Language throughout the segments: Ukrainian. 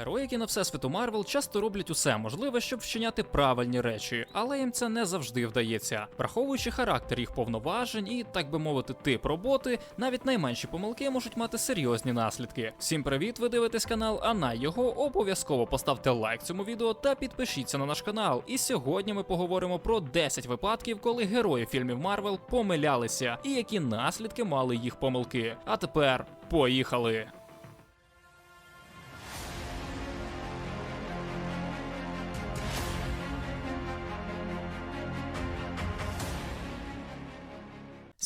Герої кіно Всесвіту Марвел часто роблять усе можливе, щоб вчиняти правильні речі, але їм це не завжди вдається. Враховуючи характер їх повноважень і, так би мовити, тип роботи, навіть найменші помилки можуть мати серйозні наслідки. Всім привіт! Ви дивитесь канал, а на його обов'язково поставте лайк цьому відео та підпишіться на наш канал. І сьогодні ми поговоримо про 10 випадків, коли герої фільмів Марвел помилялися, і які наслідки мали їх помилки. А тепер поїхали!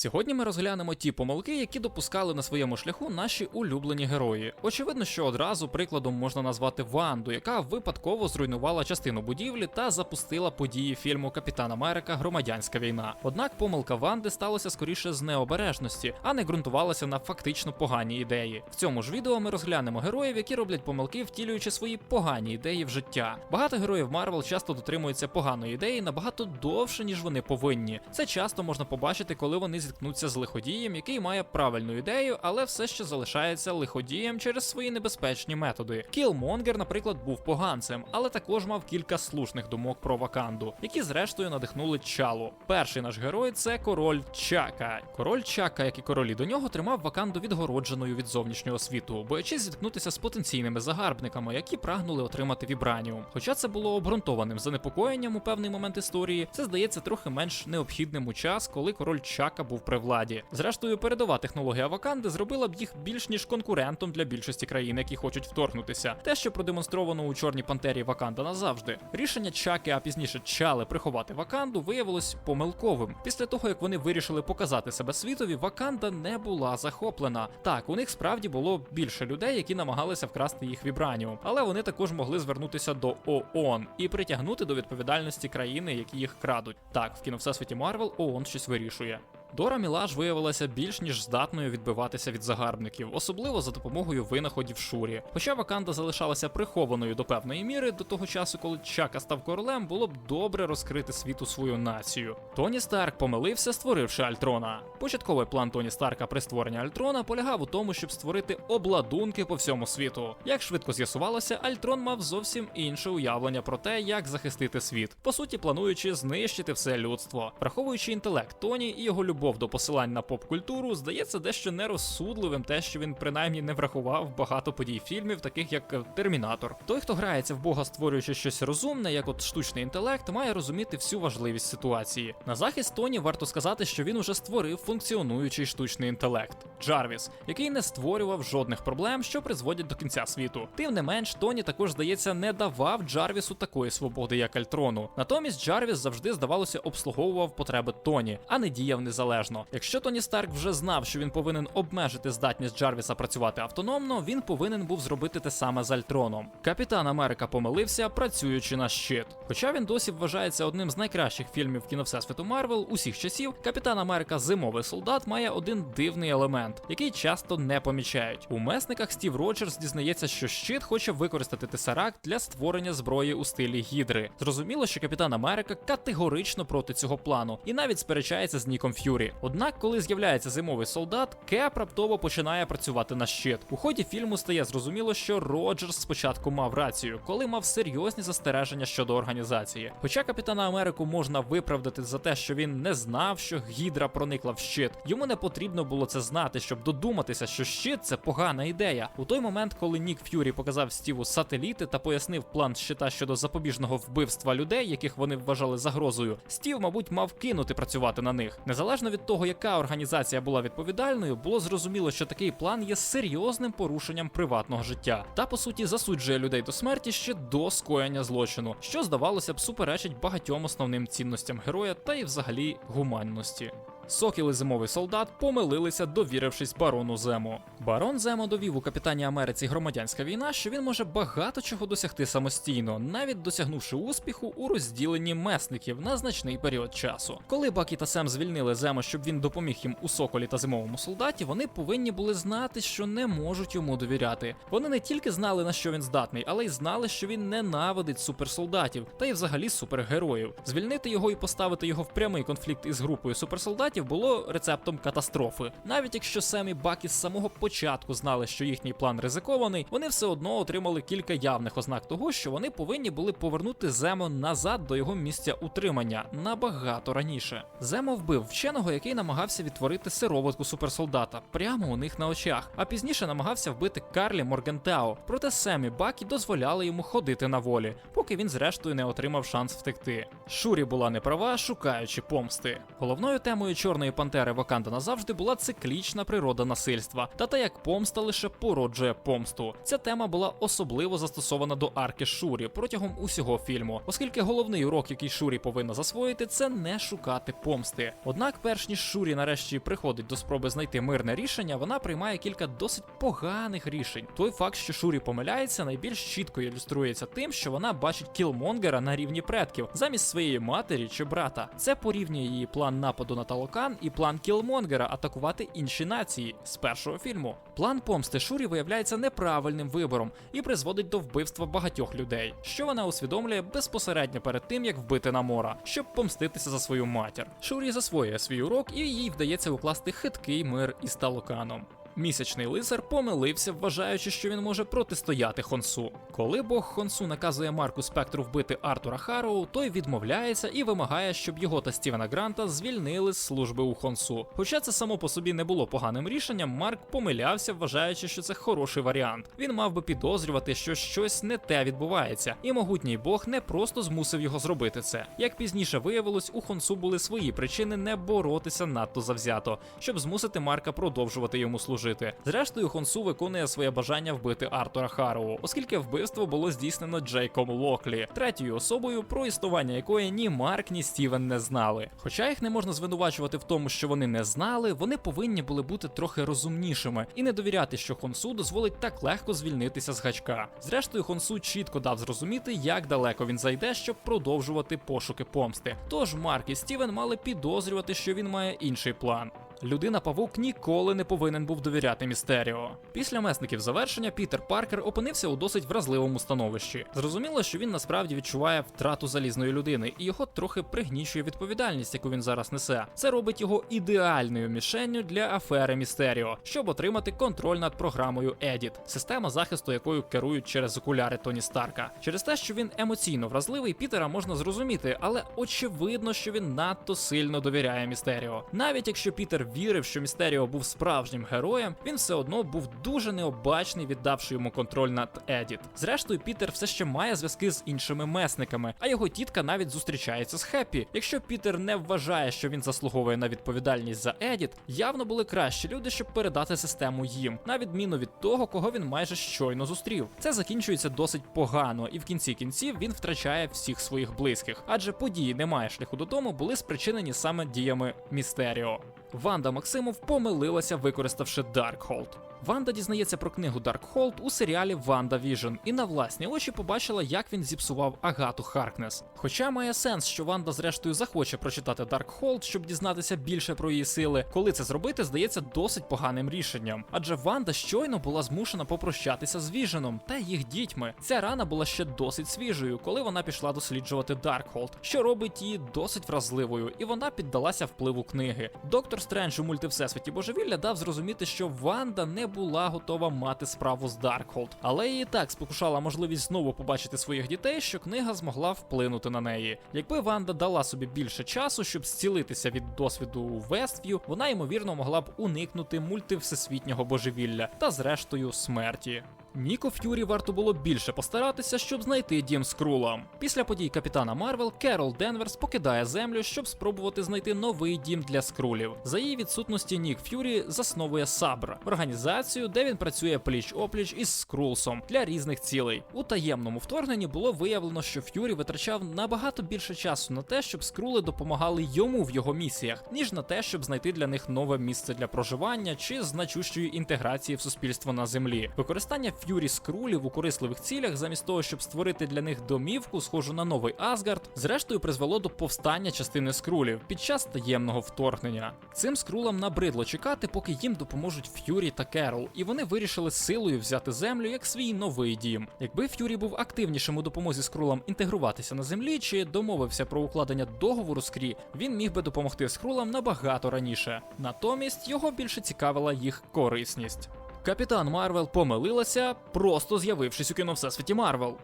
Сьогодні ми розглянемо ті помилки, які допускали на своєму шляху наші улюблені герої. Очевидно, що одразу прикладом можна назвати Ванду, яка випадково зруйнувала частину будівлі та запустила події фільму Капітан Америка Громадянська війна. Однак помилка Ванди сталася скоріше з необережності, а не ґрунтувалася на фактично погані ідеї. В цьому ж відео ми розглянемо героїв, які роблять помилки, втілюючи свої погані ідеї в життя. Багато героїв Марвел часто дотримуються поганої ідеї набагато довше, ніж вони повинні. Це часто можна побачити, коли вони зіткнуться з лиходієм, який має правильну ідею, але все ще залишається лиходієм через свої небезпечні методи. Кілмонгер, наприклад, був поганцем, але також мав кілька слушних думок про Ваканду, які зрештою надихнули Чалу. Перший наш герой це король Чака. Король Чака, як і королі до нього, тримав Ваканду відгородженою від зовнішнього світу, боячись зіткнутися з потенційними загарбниками, які прагнули отримати вібраніум. Хоча це було обґрунтованим занепокоєнням у певний момент історії, це здається трохи менш необхідним у час, коли король Чака був при владі. Зрештою, передова технологія Ваканди зробила б їх більш ніж конкурентом для більшості країн, які хочуть вторгнутися. Те, що продемонстровано у чорній пантері Ваканда назавжди. Рішення Чаки, а пізніше Чали приховати Ваканду, виявилось помилковим. Після того, як вони вирішили показати себе світові, Ваканда не була захоплена. Так, у них справді було більше людей, які намагалися вкрасти їх вібраніум, але вони також могли звернутися до ООН і притягнути до відповідальності країни, які їх крадуть. Так, в кіно Всесвіті Марвел ООН щось вирішує. Дора Мілаш виявилася більш ніж здатною відбиватися від загарбників, особливо за допомогою винаходів Шурі. Хоча Ваканда залишалася прихованою до певної міри, до того часу, коли Чака став королем, було б добре розкрити світу свою націю. Тоні Старк помилився, створивши Альтрона. Початковий план Тоні Старка при створенні Альтрона полягав у тому, щоб створити обладунки по всьому світу. Як швидко з'ясувалося, Альтрон мав зовсім інше уявлення про те, як захистити світ, по суті, плануючи знищити все людство, враховуючи інтелект Тоні і його любов до посилань на поп-культуру, здається дещо нерозсудливим те, що він принаймні не врахував багато подій фільмів, таких як е, Термінатор. Той, хто грається в Бога, створюючи щось розумне, як от штучний інтелект, має розуміти всю важливість ситуації. На захист Тоні варто сказати, що він уже створив функціонуючий штучний інтелект Джарвіс, який не створював жодних проблем, що призводять до кінця світу. Тим не менш, Тоні також здається не давав Джарвісу такої свободи, як Альтрону. Натомість Джарвіс завжди здавалося обслуговував потреби Тоні, а не діяв незалежно. Якщо Тоні Старк вже знав, що він повинен обмежити здатність Джарвіса працювати автономно, він повинен був зробити те саме з Альтроном. Капітан Америка помилився, працюючи на щит. Хоча він досі вважається одним з найкращих фільмів кіно Всесвіту Марвел усіх часів, Капітан Америка Зимовий солдат має один дивний елемент, який часто не помічають. У месниках Стів Роджерс дізнається, що щит хоче використати Тесаракт для створення зброї у стилі гідри. Зрозуміло, що Капітан Америка категорично проти цього плану і навіть сперечається з Ніком Ф'юрі. Однак, коли з'являється зимовий солдат, Кеп раптово починає працювати на щит. У ході фільму стає зрозуміло, що Роджерс спочатку мав рацію, коли мав серйозні застереження щодо організації. Хоча Капітана Америку можна виправдати за те, що він не знав, що гідра проникла в щит. Йому не потрібно було це знати, щоб додуматися, що щит це погана ідея. У той момент, коли Нік Ф'юрі показав Стіву сателіти та пояснив план щита щодо запобіжного вбивства людей, яких вони вважали загрозою, Стів, мабуть, мав кинути працювати на них. Незалежно від того, яка організація була відповідальною, було зрозуміло, що такий план є серйозним порушенням приватного життя та по суті засуджує людей до смерті ще до скоєння злочину, що здавалося б суперечить багатьом основним цінностям героя та й взагалі гуманності. Сокіл і зимовий солдат помилилися, довірившись барону Зему. Барон Земо довів у капітані Америці громадянська війна, що він може багато чого досягти самостійно, навіть досягнувши успіху у розділенні месників на значний період часу. Коли Бакі та Сем звільнили Земо, щоб він допоміг їм у соколі та зимовому солдаті, вони повинні були знати, що не можуть йому довіряти. Вони не тільки знали на що він здатний, але й знали, що він ненавидить суперсолдатів та й взагалі супергероїв. Звільнити його і поставити його в прямий конфлікт із групою суперсолдатів стандартів було рецептом катастрофи. Навіть якщо Сем і Бакі з самого початку знали, що їхній план ризикований, вони все одно отримали кілька явних ознак того, що вони повинні були повернути Земо назад до його місця утримання набагато раніше. Земо вбив вченого, який намагався відтворити сироватку суперсолдата прямо у них на очах, а пізніше намагався вбити Карлі Моргентау. Проте Сем і Бакі дозволяли йому ходити на волі, поки він зрештою не отримав шанс втекти. Шурі була неправа, шукаючи помсти. Головною темою чорної пантери Ваканда назавжди була циклічна природа насильства, та те, як помста лише породжує помсту. Ця тема була особливо застосована до арки Шурі протягом усього фільму, оскільки головний урок, який Шурі повинна засвоїти, це не шукати помсти. Однак, перш ніж Шурі нарешті приходить до спроби знайти мирне рішення, вона приймає кілька досить поганих рішень. Той факт, що Шурі помиляється, найбільш чітко ілюструється тим, що вона бачить кілмонгера на рівні предків замість своєї матері чи брата. Це порівнює її план нападу на Талокан і план Кілмонгера атакувати інші нації з першого фільму. План помсти Шурі виявляється неправильним вибором і призводить до вбивства багатьох людей, що вона усвідомлює безпосередньо перед тим, як вбити Намора, щоб помститися за свою матір. Шурі засвоює свій урок і їй вдається укласти хиткий мир із Талоканом. Місячний лицар помилився, вважаючи, що він може протистояти Хонсу. Коли Бог Хонсу наказує Марку Спектру вбити Артура Хароу, той відмовляється і вимагає, щоб його та Стівена Гранта звільнили з служби у Хонсу. Хоча це само по собі не було поганим рішенням, Марк помилявся, вважаючи, що це хороший варіант. Він мав би підозрювати, що щось не те відбувається, і могутній Бог не просто змусив його зробити це. Як пізніше виявилось, у Хонсу були свої причини не боротися надто завзято, щоб змусити Марка продовжувати йому служити жити. Зрештою, Хонсу виконує своє бажання вбити Артура Хароу, оскільки вбивство було здійснено Джейком Локлі, третьою особою, про існування якої ні Марк, ні Стівен не знали. Хоча їх не можна звинувачувати в тому, що вони не знали, вони повинні були бути трохи розумнішими і не довіряти, що Хонсу дозволить так легко звільнитися з гачка. Зрештою, Хонсу чітко дав зрозуміти, як далеко він зайде, щоб продовжувати пошуки помсти. Тож Марк і Стівен мали підозрювати, що він має інший план. Людина Павук ніколи не повинен був довіряти Містеріо. Після месників завершення Пітер Паркер опинився у досить вразливому становищі. Зрозуміло, що він насправді відчуває втрату залізної людини, і його трохи пригнічує відповідальність, яку він зараз несе. Це робить його ідеальною мішенню для афери Містеріо, щоб отримати контроль над програмою Едіт, система захисту якою керують через окуляри Тоні Старка. Через те, що він емоційно вразливий, Пітера можна зрозуміти, але очевидно, що він надто сильно довіряє Містеріо. Навіть якщо Пітер вірив, що Містеріо був справжнім героєм, він все одно був дуже необачний, віддавши йому контроль над Едіт. Зрештою, Пітер все ще має зв'язки з іншими месниками, а його тітка навіть зустрічається з Хеппі. Якщо Пітер не вважає, що він заслуговує на відповідальність за Едіт, явно були кращі люди, щоб передати систему їм, на відміну від того, кого він майже щойно зустрів. Це закінчується досить погано, і в кінці кінців він втрачає всіх своїх близьких, адже події немає шляху додому були спричинені саме діями Містеріо. Ванда Максимов помилилася, використавши Даркхолд. Ванда дізнається про книгу Darkhold у серіалі Ванда Віжн і на власні очі побачила, як він зіпсував Агату Харкнес. Хоча має сенс, що Ванда зрештою захоче прочитати Darkhold, щоб дізнатися більше про її сили, коли це зробити, здається досить поганим рішенням. Адже Ванда щойно була змушена попрощатися з Віженом та їх дітьми. Ця рана була ще досить свіжою, коли вона пішла досліджувати Darkhold, що робить її досить вразливою, і вона піддалася впливу книги. Доктор Стрендж у мультивсесвіті Божевілля дав зрозуміти, що Ванда не була готова мати справу з Даркхолд, але її так спокушала можливість знову побачити своїх дітей, що книга змогла вплинути на неї. Якби Ванда дала собі більше часу, щоб зцілитися від досвіду Веств'ю, вона ймовірно могла б уникнути мультивсесвітнього божевілля та зрештою смерті. Ніко Ф'юрі варто було більше постаратися, щоб знайти дім Скрула. Після подій капітана Марвел Керол Денверс покидає землю, щоб спробувати знайти новий дім для скрулів. За її відсутності Нік Ф'юрі засновує Сабр організацію, де він працює пліч опліч із Скрулсом для різних цілей. У таємному вторгненні було виявлено, що Ф'юрі витрачав набагато більше часу на те, щоб скрули допомагали йому в його місіях, ніж на те, щоб знайти для них нове місце для проживання чи значущої інтеграції в суспільство на землі. Використання ф'юрі скрулів у корисливих цілях, замість того, щоб створити для них домівку, схожу на новий Асгард, зрештою призвело до повстання частини скрулів під час таємного вторгнення. Цим скрулам набридло чекати, поки їм допоможуть Ф'юрі та Керол, і вони вирішили силою взяти землю як свій новий дім. Якби Ф'юрі був активнішим у допомозі скрулам інтегруватися на землі чи домовився про укладення договору з Крі, він міг би допомогти скрулам набагато раніше. Натомість його більше цікавила їх корисність. Капітан Марвел помилилася, просто з'явившись у кіно Всесвіті Марвел.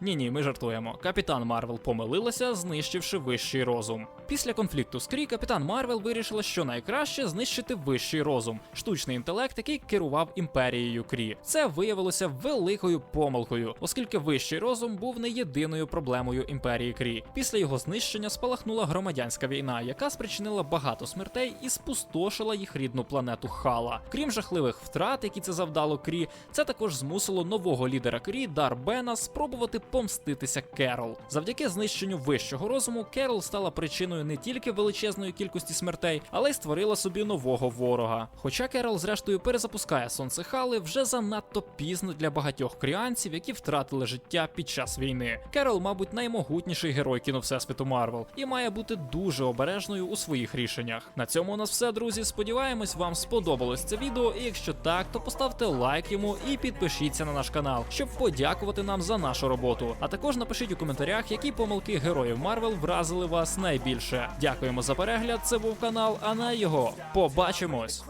Ні, ні, ми жартуємо. Капітан Марвел помилилася, знищивши вищий розум. Після конфлікту з Крі, капітан Марвел вирішила, що найкраще знищити вищий розум, штучний інтелект, який керував імперією Крі. Це виявилося великою помилкою, оскільки вищий розум був не єдиною проблемою імперії Крі. Після його знищення спалахнула громадянська війна, яка спричинила багато смертей і спустошила їх рідну планету Хала. Крім жахливих втрат, які це завдало Крі, це також змусило нового лідера Крі Дарбена спробувати помститися Керол. Завдяки знищенню вищого розуму, Керол стала причиною не тільки величезної кількості смертей, але й створила собі нового ворога. Хоча Керол, зрештою, перезапускає сонце Хали вже занадто пізно для багатьох кріанців, які втратили життя під час війни. Керол, мабуть, наймогутніший герой кіно Всесвіту Марвел і має бути дуже обережною у своїх рішеннях. На цьому у нас все, друзі. Сподіваємось, вам сподобалось це відео. І якщо так, то поставте лайк йому і підпишіться на наш канал, щоб подякувати нам за нашу роботу. А також напишіть у коментарях, які помилки героїв Марвел вразили вас найбільше. Дякуємо за перегляд. Це був канал, а на його побачимось.